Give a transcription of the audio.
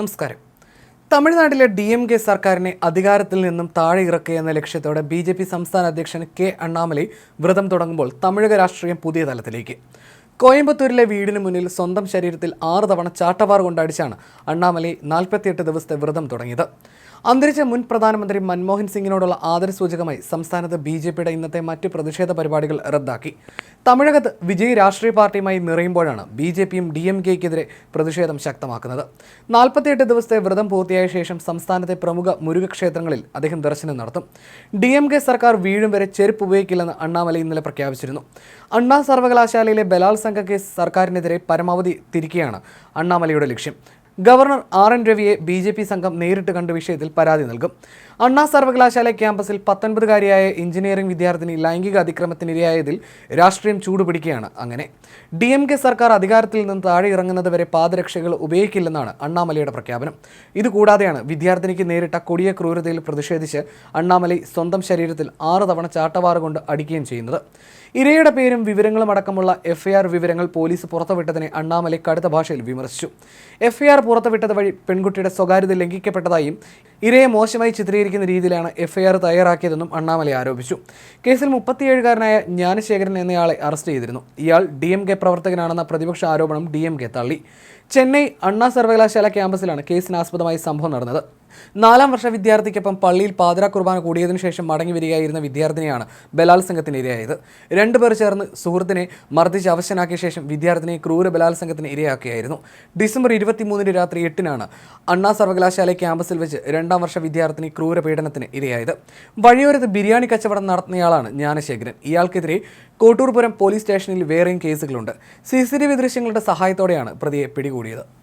നമസ്കാരം. തമിഴ്നാട്ടിലെ D M K സർക്കാരിനെ അധികാരത്തിൽ നിന്നും താഴെ ഇറക്കുക എന്ന ലക്ഷ്യത്തോടെ ബി ജെ പി സംസ്ഥാന അധ്യക്ഷൻ കെ അണ്ണാമലൈ വ്രതം തുടങ്ങുമ്പോൾ തമിഴക രാഷ്ട്രീയം പുതിയ തലത്തിലേക്ക്. കോയമ്പത്തൂരിലെ വീടിന് മുന്നിൽ സ്വന്തം ശരീരത്തിൽ ആറ് തവണ ചാട്ടവാർ കൊണ്ടടിച്ചാണ് അണ്ണാമലൈ നാൽപ്പത്തിയെട്ട് ദിവസത്തെ വ്രതം തുടങ്ങിയത്. അന്തരിച്ച മുൻ പ്രധാനമന്ത്രി മൻമോഹൻ സിംഗിനോടുള്ള ആദരസൂചകമായി സംസ്ഥാനത്ത് ബി ജെ പിയുടെ ഇന്നത്തെ മറ്റ് പ്രതിഷേധ പരിപാടികൾ റദ്ദാക്കി. തമിഴകത്ത് വിജയ് രാഷ്ട്രീയ പാർട്ടിയുമായി നിറയുമ്പോഴാണ് ബി ജെ പിയും ഡി എം കെക്കെതിരെ പ്രതിഷേധം ശക്തമാക്കുന്നത്. നാൽപ്പത്തിയെട്ട് ദിവസത്തെ വ്രതം പൂർത്തിയായ ശേഷം സംസ്ഥാനത്തെ പ്രമുഖ മുരുകക്ഷേത്രങ്ങളിൽ അദ്ദേഹം ദർശനം നടത്തും. ഡി എം കെ സർക്കാർ വീഴും വരെ ചെരുപ്പ് ഉപയോഗിക്കില്ലെന്ന് അണ്ണാമലൈ ഇന്നലെ പ്രഖ്യാപിച്ചിരുന്നു. അണ്ണാ സർവകലാശാലയിലെ ബലാത്സംഗ കേസ് സർക്കാരിനെതിരെ പരമാവധി തിരിക്കുകയാണ് അണ്ണാമലയുടെ ലക്ഷ്യം. ഗവർണർ ആർ എൻ രവിയെ ബി ജെ പി സംഘം നേരിട്ട് കണ്ട വിഷയത്തിൽ പരാതി നൽകും. അണ്ണാ സർവകലാശാല ക്യാമ്പസിൽ പത്തൊൻപതുകാരിയായ എഞ്ചിനീയറിംഗ് വിദ്യാർത്ഥിനി ലൈംഗിക അതിക്രമത്തിനിരയായതിൽ രാഷ്ട്രീയം ചൂടുപിടിക്കുകയാണ് അങ്ങനെ. ഡി എം കെ സർക്കാർ അധികാരത്തിൽ നിന്ന് താഴെ ഇറങ്ങുന്നത് വരെ പാദരക്ഷകൾ ഉപയോഗിക്കില്ലെന്നാണ് അണ്ണാമലയുടെ പ്രഖ്യാപനം. ഇതുകൂടാതെയാണ് വിദ്യാർത്ഥിനിക്ക് നേരിട്ട കൊടിയ ക്രൂരതയിൽ പ്രതിഷേധിച്ച് അണ്ണാമലൈ സ്വന്തം ശരീരത്തിൽ ആറ് തവണ ചാട്ടവാറ് കൊണ്ട് അടിക്കുകയും ചെയ്യുന്നത്. ഇരയുടെ പേരും വിവരങ്ങളും അടക്കമുള്ള എഫ്ഐആർ വിവരങ്ങൾ പോലീസ് പുറത്തുവിട്ടതിനെ അണ്ണാമലൈ കടുത്ത ഭാഷയിൽ വിമർശിച്ചു. എഫ്ഐആർ പുറത്തുവിട്ടത് വഴി പെൺകുട്ടിയുടെ സ്വകാര്യത ലംഘിക്കപ്പെട്ടതായും ഇരയെ മോശമായി ചിത്രീകരിക്കുന്ന രീതിയിലാണ് എഫ്ഐആർ തയ്യാറാക്കിയതെന്നും അണ്ണാമലൈ ആരോപിച്ചു. കേസിൽ മുപ്പത്തിയേഴുകാരനായ ജ്ഞാനശേഖരൻ എന്നയാളെ അറസ്റ്റ് ചെയ്തിരുന്നു. ഇയാൾ ഡി എം കെ പ്രവർത്തകനാണെന്ന പ്രതിപക്ഷ ആരോപണം ഡി എം കെ തള്ളി. ചെന്നൈ അണ്ണാ സർവകലാശാല ക്യാമ്പസിലാണ് കേസിനാസ്പദമായി സംഭവം നടന്നത്. നാലാം വർഷ വിദ്യാർത്ഥിക്കൊപ്പം പള്ളിയിൽ പാതിര കുർബാന കൂടിയതിനു ശേഷം മടങ്ങി വരികയായിരുന്ന വിദ്യാർത്ഥിനിയാണ് ബലാത്സംഗത്തിന് ഇരയായത് രണ്ടുപേർ ചേർന്ന് സുഹൃത്തിനെ മർദ്ദിച്ച് അവശനാക്കിയ ശേഷം വിദ്യാർത്ഥിനിയെ ക്രൂര ബലാത്സംഗത്തിന് ഇരയാക്കിയായിരുന്നു ഡിസംബർ ഇരുപത്തിമൂന്നിന് രാത്രി എട്ടിനാണ് അണ്ണാ സർവകലാശാല ക്യാമ്പസിൽ വെച്ച് രണ്ടാം വർഷ വിദ്യാർത്ഥിനി ക്രൂര പീഡനത്തിന് ഇരയായത്. വഴിയോരത്ത് ബിരിയാണി കച്ചവടം നടത്തുന്നയാളാണ് ജ്ഞാനശേഖരൻ. ഇയാൾക്കെതിരെ കോട്ടൂർപുരം പോലീസ് സ്റ്റേഷനിൽ വേറെയും കേസുകളുണ്ട്. സി സി ടി വി ദൃശ്യങ്ങളുടെ സഹായത്തോടെയാണ് പ്രതിയെ പിടികൂടിയത്.